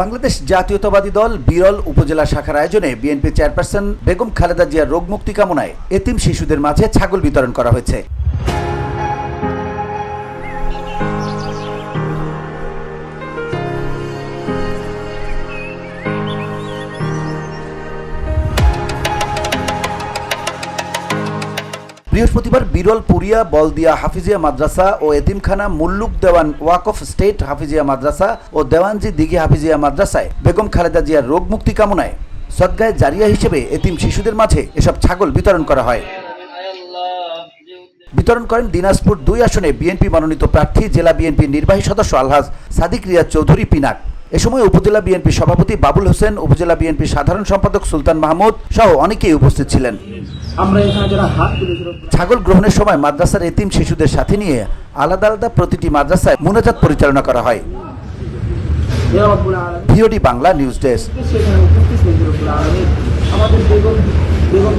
বাংলাদেশ জাতীয়তাবাদী দল বিরল উপজেলা শাখার আয়োজনে বিএনপি চেয়ারপারসন বেগম খালেদা জিয়ার রোগ মুক্তি কামনায় এতিম শিশুদের মাঝে ছাগল বিতরণ করা হয়েছে। বৃহস্পতিবার বিরল পুরিয়া, বলদিয়া হাফিজিয়া মাদ্রাসা ও এতিমখানা মুল্লুক দেওয়ান ওয়াকফ স্টেট হাফিজিয়া মাদ্রাসা ও দেওয়ানজি দিঘি হাফিজিয়া মাদ্রাসায় বেগম খালেদা জিয়ার রোগ মুক্তি কামনায় সদ্গায় জারিয়া হিসেবে এতিম শিশুদের মাঝে এসব ছাগল বিতরণ করা হয়। বিতরণ করেন দিনাজপুর দুই আসনে বিএনপি মনোনীত প্রার্থী, জেলা বিএনপি নির্বাহী সদস্য আলহাজ সাদিক রিয়াজ চৌধুরী পিনাক। এ সময় উপজেলা বিএনপি সভাপতি বাবুল হোসেন, উপজেলা বিএনপি সাধারণ সম্পাদক সুলতান মাহমুদ সহ অনেকেই উপস্থিত ছিলেন। আমরা এখানে যারা হাত তুলেছিল ছাগল গ্রহণের সময় মাদ্রাসার এতিম শিশুদের সাথে নিয়ে আলাদা আলাদা প্রতিটি মাদ্রাসায় মুনাজাত পরিচালনা করা হয়। VOD Bangla news desk. আমাদের বেগম বেগম